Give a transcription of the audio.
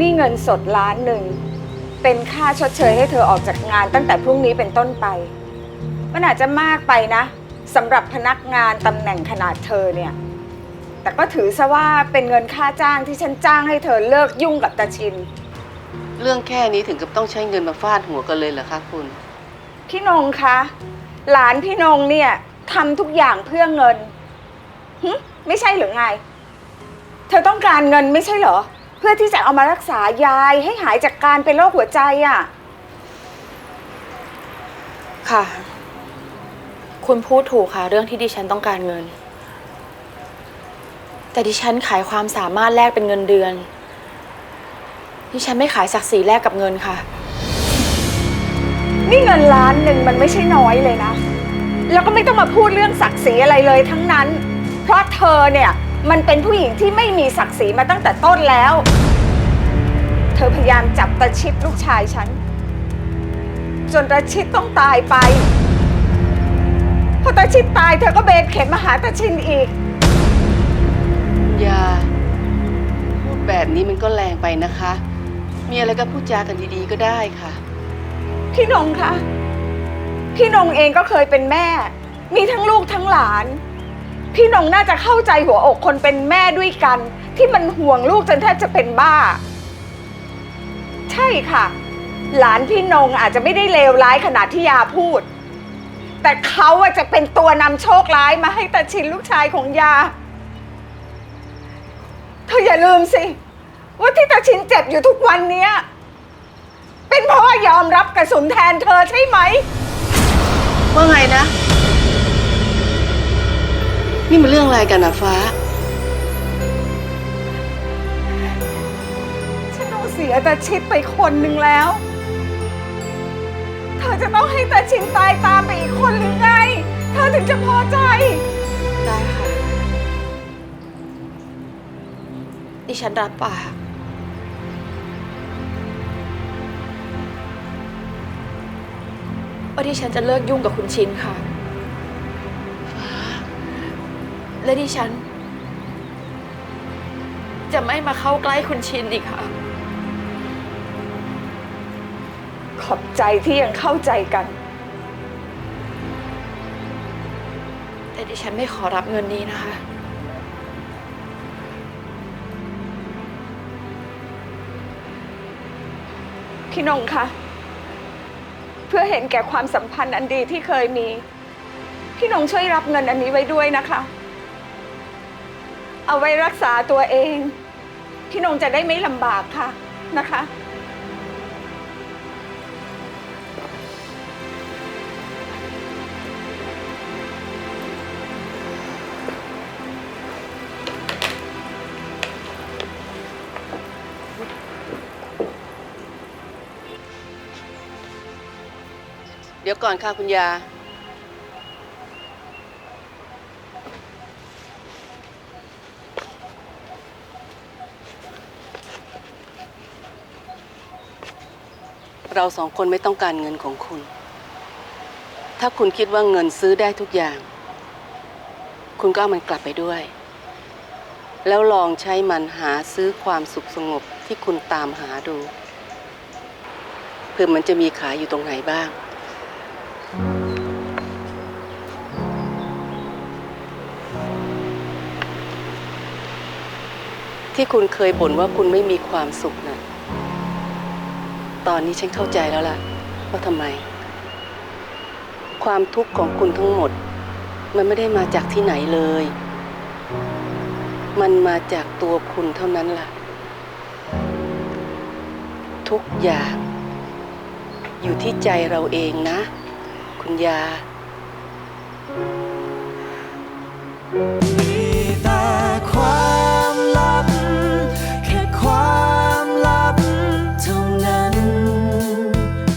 นี่เงินสดล้านหนึ่ง เป็นค่าชดเชยให้เธอออกจากงานตั้งแต่พรุ่งนี้เป็นต้นไป มันอาจจะมากไปนะสำหรับพนักงานตำแหน่งขนาดเธอเนี่ย แต่ก็ถือซะว่าเป็นเงินค่าจ้างที่ฉันจ้างให้เธอเลิกยุ่งกับตาชิน เรื่องแค่นี้ถึงกับต้องใช้เงินมาฟาดหัวกันเลยเหรอคะคุณ พี่นงคะ หลานพี่นงเนี่ยทำทุกอย่างเพื่อเงินหึไม่ใช่หรือไง เธอต้องการเงินไม่ใช่เหรอ เพื่อที่จะเอามารักษายายให้หายจากการเป็นโรคหัวใจอะ่ะ ค่ะ คุณพูดถูกค่ะ เรื่องที่ดิฉันต้องการเงิน แต่ดิฉันขายความสามารถแลกเป็นเงินเดือน ดิฉันไม่ขายศักดิ์ศรีแลกกับเงินค่ะ นี่เงินล้านหนึ่งมันไม่ใช่น้อยเลยนะ แล้วก็ไม่ต้องมาพูดเรื่องศักดิ์ศรีอะไรเลยทั้งนั้น เพราะเธอเนี่ย มันเป็นผู้หญิงที่ไม่มีศักดิ์ศรีมาตั้งแต่ต้นแล้ว เธอพยายามจับตาชิดลูกชายฉัน จนตาชิดต้องตายไป พอตาชิดตายเธอก็เบนเข็มมาหาตาชินอีก อย่า พูดแบบนี้มันก็แรงไปนะคะ มีอะไรก็พูดจากันดีๆก็ได้ค่ะ พี่นงคะ พี่นงเองก็เคยเป็นแม่ มีทั้งลูกทั้งหลาน พี่นงน่าจะเข้าใจหัวอกคนเป็นแม่ด้วยกัน ที่มันห่วงลูกจนแทบจะเป็นบ้า ใช่ค่ะ หลานพี่นงอาจจะไม่ได้เลวร้ายขนาดที่ยาพูด แต่เขาอะจะเป็นตัวนำโชคร้ายมาให้ตาชินลูกชายของยา เธออย่าลืมสิ ว่าที่ตาชินเจ็บอยู่ทุกวันเนี้ย เป็นเพราะว่ายอมรับกระสุนแทนเธอใช่ไหม ว่าไงนะ นี่มันเรื่องอะไรกันนะฟ้า ฉันต้องเสียตาชิดไปคนหนึ่งแล้ว เธอจะต้องให้ตาชินตายตามไปอีกคนหรือไง เธอถึงจะพอใจ ได้ค่ะ ดิฉันรับปากว่าดิฉันจะเลิกยุ่งกับคุณชินค่ะ และดิฉัน จะไม่มาเข้าใกล้คุณชินอีกค่ะ ขอบใจที่ยังเข้าใจกัน แต่ดิฉันไม่ขอรับเงินนี้นะคะ พี่นงคะ เพื่อเห็นแก่ความสัมพันธ์อันดีที่เคยมี พี่นงช่วยรับเงินอันนี้ไว้ด้วยนะคะ เอาไว้รักษาตัวเอง พี่นงจะได้ไม่ลำบากค่ะนะคะ เดี๋ยวก่อนค่ะคุณยา เราสองคนไม่ต้องการเงินของคุณ ถ้าคุณคิดว่าเงินซื้อได้ทุกอย่าง คุณก็เอามันกลับไปด้วย แล้วลองใช้มันหาซื้อความสุขสงบที่คุณตามหาดูเพื่อมันจะมีขายอยู่ตรงไหนบ้าง ที่คุณเคยบ่นว่าคุณไม่มีความสุขนะ่ะ ตอนนี้ฉันเข้าใจแล้วล่ะ ว่าทำไม ความทุกข์ของคุณทั้งหมด มันไม่ได้มาจากที่ไหนเลย มันมาจากตัวคุณเท่านั้นล่ะ ทุกอย่าง อยู่ที่ใจเราเองนะ คุณยาพ